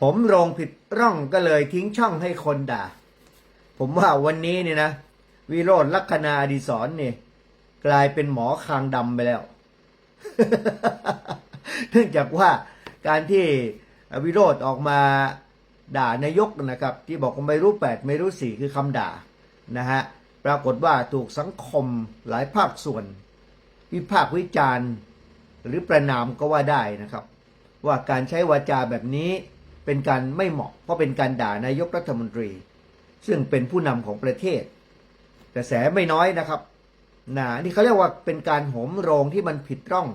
ผมโรงผิดร่องก็เลยทิ้งช่องให้คนด่า ผมว่าวันนี้เนี่ยนะ วิโรธลักษณาอดีศรเนี่ยกลายเป็นหมอคางดำไปแล้ว เนื่องจากว่าการที่วิโรธออกมาด่านายกนะครับ ที่บอกว่าไม่รู้แปดไม่รู้สี่คือคำด่านะฮะปรากฏว่าถูกสังคมหลายภาคส่วน วิพากษ์วิจารณ์ หรือประนามก็ว่าได้นะครับ ว่าการใช้วาจาแบบนี้ เป็นการไม่เหมาะ เพราะเป็นการด่านายกรัฐมนตรี ซึ่งเป็นผู้นำของประเทศ กระแสไม่น้อยนะครับนะนี่เขาเรียกว่าเป็นการโหมโรงที่มันผิดร่อง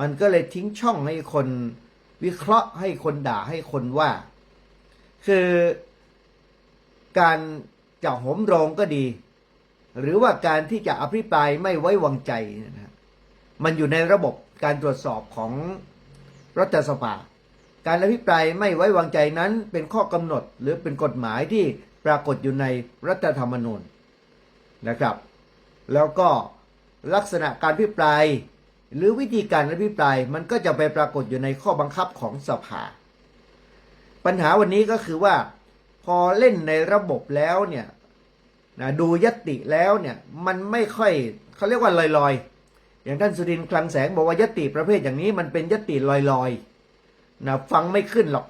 มันก็เลยทิ้งช่องให้คนวิเคราะห์ให้คนด่าให้คนว่า คือการจะโหมโรงก็ดี หรือว่าการที่จะอภิปรายไม่ไว้วางใจนยนะฮะมันอยู่ในระบบการตรวจสอบของรัฐสภา การอภิปรายไม่ไว้วางใจนั้นเป็นข้อกำหนดหรือเป็นกฎหมายที่ปรากฏอยู่ในรัฐธรรมนูญนะครับ แล้วก็ลักษณะการอภิปราย หรือวิธีการอภิปรายมันก็จะไปปรากฏอยู่ในข้อบังคับของสภา ปัญหาวันนี้ก็คือว่า พอเล่นในระบบแล้วเนี่ยนะดูยติแล้วเนี่ยมันไม่ค่อยเขาเรียกว่าลอยๆ อย่างท่านสุรินทร์คลังแสงบอกว่ายติประเภทอย่างนี้มันเป็นยติลอยๆ นะฟังไม่ขึ้นหรอก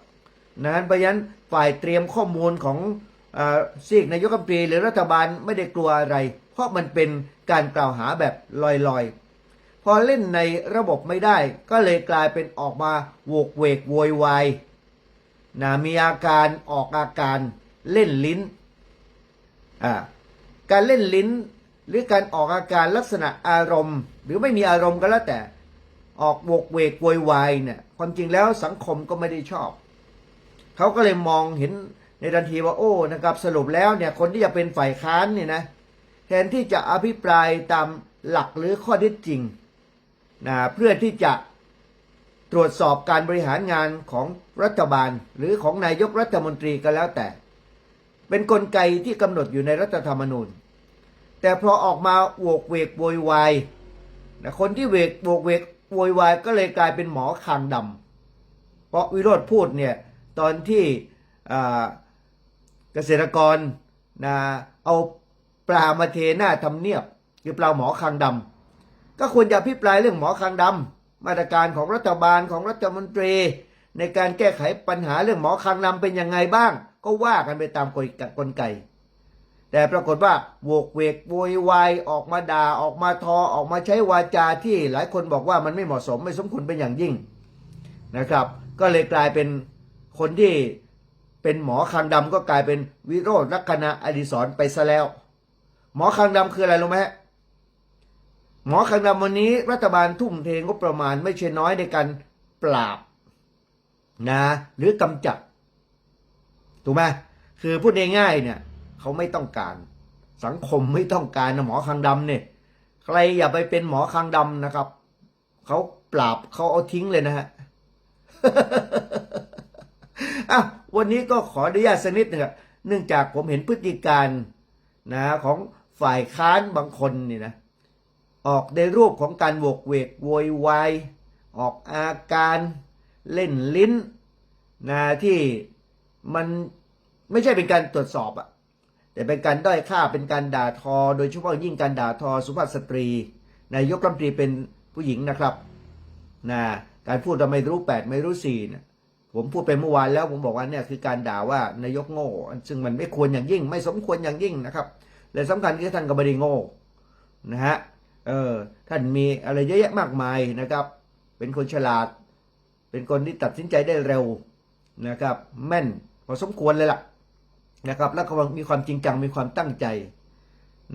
นะเพราะฉะนั้นฝ่ายเตรียมข้อมูลของอซีกนายกรัฐมนตรีหรือรัฐบาลไม่ได้กลัวอะไร เพราะมันเป็นการกล่าวหาแบบลอยๆ พอเล่นในระบบไม่ได้ ก็เลยกลายเป็นออกมาโวกเวกโวยวายนะมีอาการออกอาการเล่นลิ้นอ่าการเล่นลิ้นหรือการออกอาการลักษณะอารมณ์ หรือไม่มีอารมณ์ก็แล้วแต่ ออกโวกเวกโวยวายเนี่ย ความจริงแล้วสังคมก็ไม่ได้ชอบ เขาก็เลยมองเห็นในทันทีว่าโอ้นะครับ สรุปแล้วเนี่ยคนที่จะเป็นฝ่ายค้านเนี่ยนะแทนที่จะอภิปรายตามหลักหรือข้อเท็จจริงนะเพื่อที่จะตรวจสอบการบริหารงานของรัฐบาล หรือของนายกรัฐมนตรีก็แล้วแต่ เป็นนกลไกที่กำหนดอยู่ในรัฐธรรมนูญ แต่พอออกมาโวกเวกโวยวายนะคนที่เวกโวกเวก โวยวายก็เลยกลายเป็นหมอคางดำเพราะวิโรธพูดเนี่ยตอนที่เกษตรกรนะเอาปลามาเทหน้าทำเนียบคือปลาหมอคางดำก็ควรจะพิปรายเรื่องหมอคางดำมาตรการของรัฐบาลของรัฐมนตรี ในการแก้ไขปัญหาเรื่องหมอคางนำเป็นยังไงบ้าง ก็ว่ากันไปตามกลไก แต่ปรากฏว่าโวกเวกโวยวายออกมาด่าออกมาทอออกมาใช้วาจาที่หลายคนบอกว่ามันไม่เหมาะสมไม่สมควรเป็นอย่างยิ่งนะครับ ก็เลยกลายเป็นคนที่เป็นหมอคางดำก็กลายเป็นวิโรธลักษณะอดิศรไปซะแล้ว หมอคางดำคืออะไรรู้ไหมหมอคางดำวันนี้รัฐบาลทุ่มเทงบประมาณไม่ใช่น้อยในการปราบนะหรือกำจัดถูกไหมคือพูดง่ายๆเนี่ย เขาไม่ต้องการ สังคมไม่ต้องการนะหมอคางดำเนี่ยใครอย่าไปเป็นหมอคางดำนะครับเขาปราบเขาเอาทิ้งเลยนะฮะอะวันนี้ก็ขออนุญาตสักนิดนึงอะเนื่องจากผมเห็นพฤติการนะของฝ่ายค้านบางคนนี่นะออกในรูปของการโวกเวกโวยวายออกอาการเล่นลิ้นนะที่มันไม่ใช่เป็นการตรวจสอบอะ แต่เป็นการด้อยค่าเป็นการด่าทอ โดยเฉพาะยิ่งการด่าทอสุภาพสตรี นายกรัฐมนตรีเป็นผู้หญิงนะครับนะการพูดเราไม่รู้แปดไม่รู้สี่นะผมพูดไปเมื่อวานแล้วผมบอกว่าเนี่ยคือการด่าว่านายกโง่ ซึ่งมันไม่ควรอย่างยิ่ง ไม่สมควรอย่างยิ่งนะครับและสำคัญที่ท่านก็ไม่ได้โง่นะฮะเออท่านมีอะไรเยอะแยะมากมายนะครับ เป็นคนฉลาด เป็นคนที่ตัดสินใจได้เร็วนะครับ แม่นพอสมควรเลยล่ะ นะครับ แล้วก็มีความจริงจังมีความตั้งใจ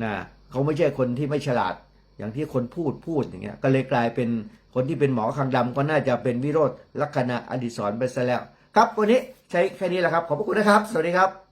นะเขาไม่ใช่คนที่ไม่ฉลาดอย่างที่คนพูดพูดอย่างเงี้ยก็เลยกลายเป็นคนที่เป็นหมอคังดำก็น่าจะเป็นวิโรธลักษณะอดิศรไปซะแล้ว ครับวันนี้ใช้แค่นี้แหละครับ ขอบพระคุณนะครับ สวัสดีครับ